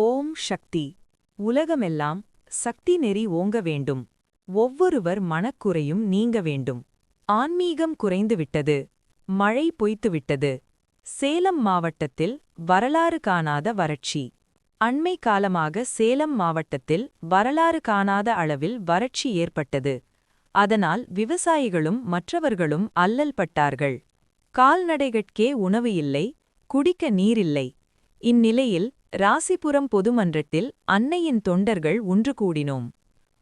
ஓம் சக்தி. உலகமெல்லாம் சக்தி நெறி ஓங்க வேண்டும். ஒவ்வொருவர் மனக்குறையும் நீங்க வேண்டும். ஆன்மீகம் குறைந்துவிட்டது. மழை பொய்த்துவிட்டது. சேலம் மாவட்டத்தில் வரலாறு காணாத வறட்சி. அண்மை காலமாக சேலம் மாவட்டத்தில் வரலாறு காணாத அளவில் வறட்சி ஏற்பட்டது. அதனால் விவசாயிகளும் மற்றவர்களும் அல்லல் பட்டார்கள். கால்நடைகட்கே உணவு இல்லை குடிக்க நீரில்லை. இந்நிலையில் ராசிபுரம் பொதுமன்றத்தில் அன்னையின் தொண்டர்கள் ஒன்று கூடினோம்.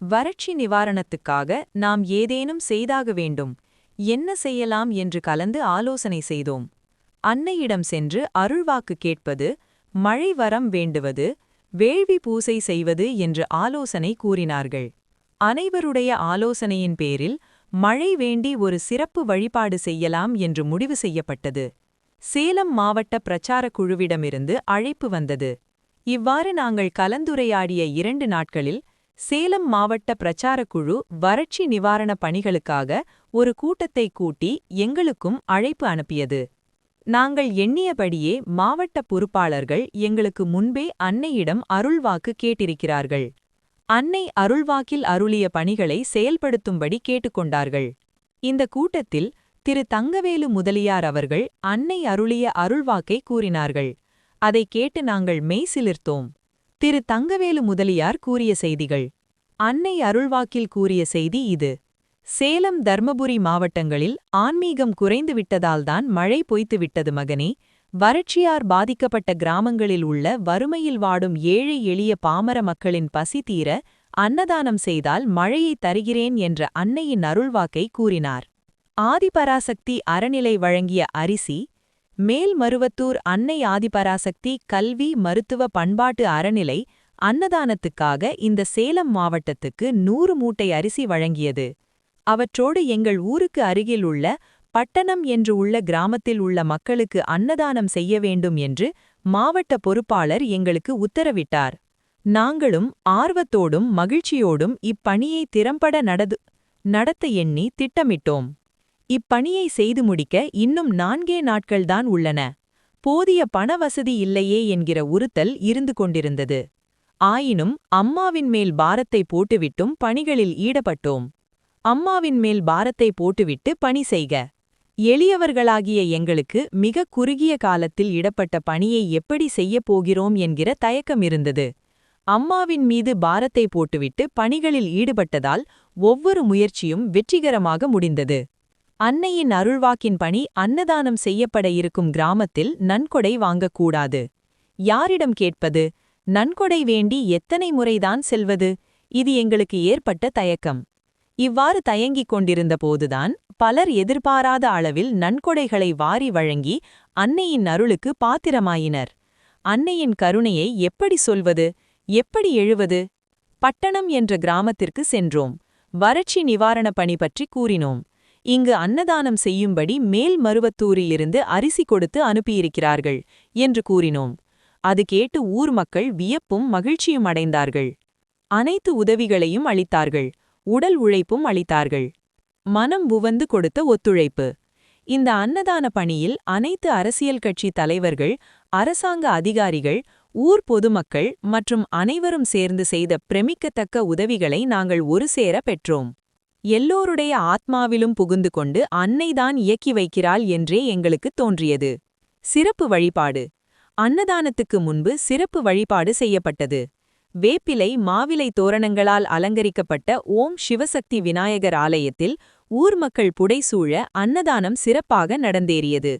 வறட்சி நிவாரணத்துக்காக நாம் ஏதேனும் செய்தாக வேண்டும். என்ன செய்யலாம் என்று கலந்து ஆலோசனை செய்தோம். அன்னையிடம் சென்று அருள்வாக்கு கேட்பது மழை வரம் வேண்டுவது வேள்வி பூசை செய்வது என்று ஆலோசனை கூறினார்கள். அனைவருடைய ஆலோசனையின் பேரில் மழை வேண்டி ஒரு சிறப்பு வழிபாடு செய்யலாம் என்று முடிவு செய்யப்பட்டது. சேலம் மாவட்ட பிரச்சாரக் குழுவிடமிருந்து அழைப்பு வந்தது. இவ்வாறு நாங்கள் கலந்துரையாடிய இரண்டு நாட்களில் சேலம் மாவட்ட பிரச்சாரக் குழு வறட்சி நிவாரணப் பணிகளுக்காக ஒரு கூட்டத்தை கூட்டி எங்களுக்கும் அழைப்பு அனுப்பியது. நாங்கள் எண்ணியபடியே மாவட்ட பொறுப்பாளர்கள் எங்களுக்கு முன்பே அன்னையிடம் அருள்வாக்கு கேட்டிருக்கிறார்கள். அன்னை அருள்வாக்கில் அருளிய பணிகளை செயல்படுத்தும்படி கேட்டுக்கொண்டார்கள். இந்த கூட்டத்தில் திரு தங்கவேலு முதலியார் அவர்கள் அன்னை அருளிய அருள்வாக்கை கூறினார்கள். அதை கேட்டு நாங்கள் மெய்சிலிர்த்தோம் திரு தங்கவேலு முதலியார் கூறிய செய்திகள். அன்னை அருள்வாக்கில் கூறிய செய்தி இது. சேலம் தர்மபுரி மாவட்டங்களில் ஆன்மீகம் குறைந்துவிட்டதால்தான் மழை பொய்த்துவிட்டது மகனே. வறட்சியார் பாதிக்கப்பட்ட கிராமங்களில் உள்ள வறுமையில் வாடும் ஏழை எளிய பாமர மக்களின் பசி தீர அன்னதானம் செய்தால் மழையை தருகிறேன் என்ற அன்னையின் அருள்வாக்கை கூறினார். ஆதிபராசக்தி அறநிலை வழங்கிய அரிசி மேல்மருவத்தூர் அன்னை ஆதிபராசக்தி கல்வி மருத்துவ பண்பாட்டு அறநிலை அன்னதானத்துக்காக இந்த சேலம் மாவட்டத்துக்கு நூறு மூட்டை அரிசி வழங்கியது. அவற்றோடு எங்கள் ஊருக்கு அருகில் உள்ள பட்டணம் என்று உள்ள கிராமத்தில் உள்ள மக்களுக்கு அன்னதானம் செய்ய வேண்டும் என்று மாவட்ட பொறுப்பாளர் எங்களுக்கு உத்தரவிட்டார். நாங்களும் ஆர்வத்தோடும் மகிழ்ச்சியோடும் இப்பணியை திறம்பட நடது நடத்த எண்ணி திட்டமிட்டோம். இப்பணியை செய்து முடிக்க இன்னும் நான்கே நாட்கள்தான் உள்ளன. போதிய பண வசதி இல்லையே என்கிற உறுத்தல் இருந்து கொண்டிருந்தது. ஆயினும் அம்மாவின் மேல் பாரத்தை போட்டுவிட்டும் பணிகளில் ஈடுபட்டோம். அம்மாவின் மேல் பாரத்தை போட்டுவிட்டு பணி செய்க. எளியவர்களாகிய எங்களுக்கு மிக குறுகிய காலத்தில் இடப்பட்ட பணியை எப்படி செய்யப் போகிறோம் என்கிற தயக்கம் இருந்தது. அம்மாவின் மீது பாரத்தை போட்டுவிட்டு பணிகளில் ஈடுபட்டதால் ஒவ்வொரு முயற்சியும் வெற்றிகரமாக முடிந்தது. அன்னையின் அருள்வாக்கின் பணி அன்னதானம் செய்யப்பட இருக்கும் கிராமத்தில் நன்கொடை வாங்கக்கூடாது. யாரிடம் கேட்பது நன்கொடை வேண்டி எத்தனை முறைதான் செல்வது? இது எங்களுக்கு ஏற்பட்ட தயக்கம். இவ்வாறு தயங்கிக் கொண்டிருந்த போதுதான் பலர் எதிர்பாராத அளவில் நன்கொடைகளை வாரி வழங்கி அன்னையின் அருளுக்கு பாத்திரமாயினர். அன்னையின் கருணையை எப்படி சொல்வது எப்படி எழுவது? பட்டணம் என்ற கிராமத்திற்கு சென்றோம். வறட்சி நிவாரணப் பணி பற்றி கூறினோம். இங்கு அன்னதானம் செய்யும்படி மேல் மருவத்தூரிலிருந்து அரிசி கொடுத்து அனுப்பியிருக்கிறார்கள் என்று கூறினோம். அது கேட்டு ஊர் மக்கள் வியப்பும் மகிழ்ச்சியும் அடைந்தார்கள். அனைத்து உதவிகளையும் அளித்தார்கள். உடல் உழைப்பும் அளித்தார்கள். மனம் உவந்து கொடுத்த ஒத்துழைப்பு. இந்த அன்னதான பணியில் அனைத்து அரசியல் கட்சி தலைவர்கள் அரசாங்க அதிகாரிகள் ஊர் பொதுமக்கள் மற்றும் அனைவரும் சேர்ந்து செய்த பிரமிக்கத்தக்க உதவிகளை நாங்கள் ஒரு சேர பெற்றோம். எல்லோருடைய ஆத்மாவிலும் புகுந்து கொண்டு அன்னைதான் இயக்கி வைக்கிறாள் என்றே எங்களுக்கு தோன்றியது. சிறப்பு வழிபாடு. அன்னதானத்துக்கு முன்பு சிறப்பு வழிபாடு செய்யப்பட்டது. வேப்பிலை மாவிலை தோரணங்களால் அலங்கரிக்கப்பட்ட ஓம் சிவசக்தி விநாயகர் ஆலயத்தில் ஊர் மக்கள் புடைசூழ அன்னதானம் சிறப்பாக நடந்தேறியது.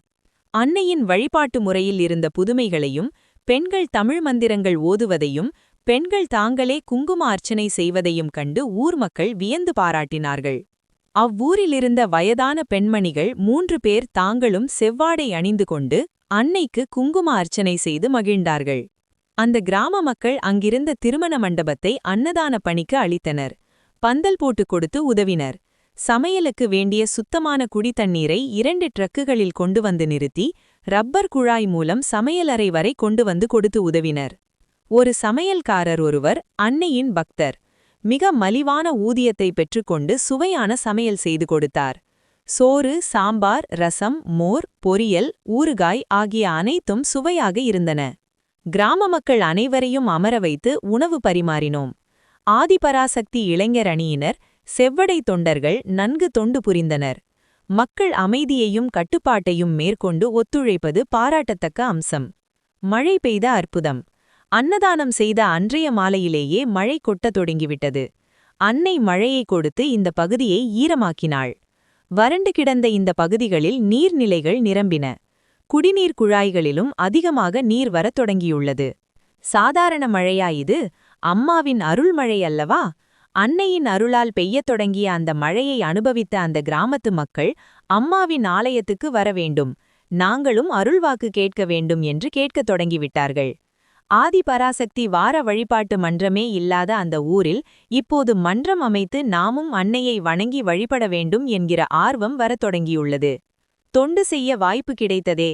அன்னையின் வழிபாட்டு முறையில் இருந்த புதுமைகளையும் பெண்கள் தமிழ் மந்திரங்கள் ஓதுவதையும் பெண்கள் தாங்களே குங்கும அர்ச்சனை செய்வதையும் கண்டு ஊர் மக்கள் வியந்து பாராட்டினார்கள். அவ்வூரிலிருந்த வயதான பெண்மணிகள் மூன்று பேர் தாங்களும் செவ்வாடை அணிந்து கொண்டு அன்னைக்கு குங்கும அர்ச்சனை செய்து மகிழ்ந்தார்கள். அந்த கிராம மக்கள் அங்கிருந்த திருமண மண்டபத்தை அன்னதான பணிக்கு அளித்தனர். பந்தல் போட்டு கொடுத்து உதவினர். சமையலுக்கு வேண்டிய சுத்தமான குடித்தண்ணீரை இரண்டு ட்ரக்குகளில் கொண்டு வந்து நிறுத்தி ரப்பர் குழாய் மூலம் சமையலறை வரை கொண்டு வந்து கொடுத்து உதவினர். ஒரு சமையல்காரர் ஒருவர் அன்னையின் பக்தர் மிக மலிவான ஊதியத்தை பெற்றுக்கொண்டு சுவையான சமையல் செய்து கொடுத்தார். சோறு சாம்பார் ரசம் மோர் பொரியல் ஊறுகாய் ஆகிய அனைத்தும் சுவையாக இருந்தன. கிராம மக்கள் அனைவரையும் அமர வைத்து உணவு பரிமாறினோம். ஆதிபராசக்தி இளைஞர் அணியினர் செவ்வடை தொண்டர்கள் நன்கு தொண்டு புரிந்தனர். மக்கள் அமைதியையும் கட்டுப்பாட்டையும் மேற்கொண்டு ஒத்துழைப்பது பாராட்டத்தக்க அம்சம். மழை பெய்த அற்புதம். அன்னதானம் செய்த அன்றைய மாலையிலேயே மழை கொட்டத் தொடங்கிவிட்டது. அன்னை மழையை கொடுத்து இந்த பகுதியை ஈரமாக்கினாள். வறண்டு கிடந்த இந்த பகுதிகளில் நீர்நிலைகள் நிரம்பின. குடிநீர் குழாய்களிலும் அதிகமாக நீர் வரத் தொடங்கியுள்ளது. சாதாரண மழையா இது? அம்மாவின் அருள்மழை அல்லவா? அன்னையின் அருளால் பெய்யத் தொடங்கிய அந்த மழையை அனுபவித்த அந்த கிராமத்து மக்கள் அம்மாவின் ஆலயத்துக்கு வர வேண்டும். நாங்களும் அருள்வாக்கு கேட்க வேண்டும் என்று கேட்கத் தொடங்கிவிட்டார்கள். ஆதிபராசக்தி வார வழிபாட்டு மன்றமே இல்லாத அந்த ஊரில் இப்போது மன்றம் அமைத்து நாமும் அன்னையை வணங்கி வழிபட வேண்டும் என்கிற ஆர்வம் வரத் தொடங்கியுள்ளது. தொண்டு செய்ய வாய்ப்பு கிடைத்ததே.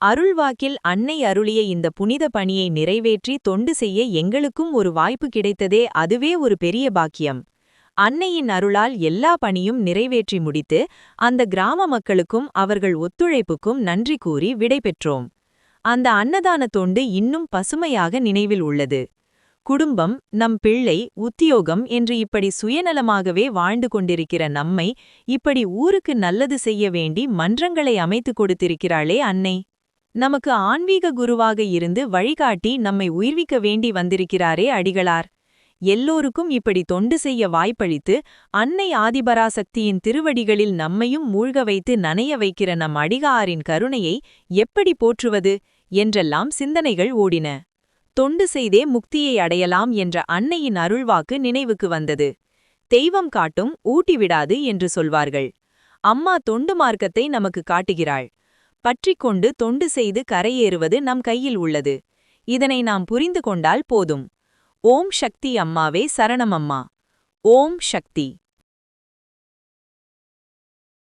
அருள்வாக்கில் அன்னை அருளிய இந்த புனித பணியை நிறைவேற்றி தொண்டு செய்ய எங்களுக்கும் ஒரு வாய்ப்பு கிடைத்ததே அதுவே ஒரு பெரிய பாக்கியம். அன்னையின் அருளால் எல்லா பணியும் நிறைவேற்றி முடித்து அந்த கிராம மக்களுக்கும் அவர்கள் ஒத்துழைப்புக்கும் நன்றி கூறி விடைபெற்றோம். அந்த அன்னதான தொண்டு இன்னும் பசுமையாக நினைவில் உள்ளது. குடும்பம் நம் பிள்ளை உத்தியோகம் என்று இப்படி சுயநலமாகவே வாழ்ந்து கொண்டிருக்கிற நம்மை இப்படி ஊருக்கு நல்லது செய்ய வேண்டி மன்றங்களை அமைத்துக் கொடுத்திருக்கிறாளே அன்னை. நமக்கு ஆன்மீக குருவாக இருந்து வழிகாட்டி நம்மை உயிர்விக்க வேண்டி வந்திருக்கிறாரே அடிகளார். எல்லோருக்கும் இப்படி தொண்டு செய்ய வாய்ப்பளித்து அன்னை ஆதிபராசக்தியின் திருவடிகளில் நம்மையும் மூழ்க வைத்து நனைய வைக்கிற நம் அடிகாரின் கருணையை எப்படி போற்றுவது? என்றெல்லாம் சிந்தனைகள் ஓடின. தொண்டு செய்தே முக்தியை அடையலாம் என்ற அன்னையின் அருள்வாக்கு நினைவுக்கு வந்தது. தெய்வம் காட்டும் ஊட்டிவிடாது என்று சொல்வார்கள். அம்மா தொண்டு மார்க்கத்தை நமக்கு காட்டுகிறாள். பற்றிக்கொண்டு தொண்டு செய்து கரையேறுவது நம் கையில் உள்ளது. இதனை நாம் புரிந்து கொண்டால் போதும். ஓம் சக்தி அம்மாவே சரணம் அம்மா. ஓம் சக்தி.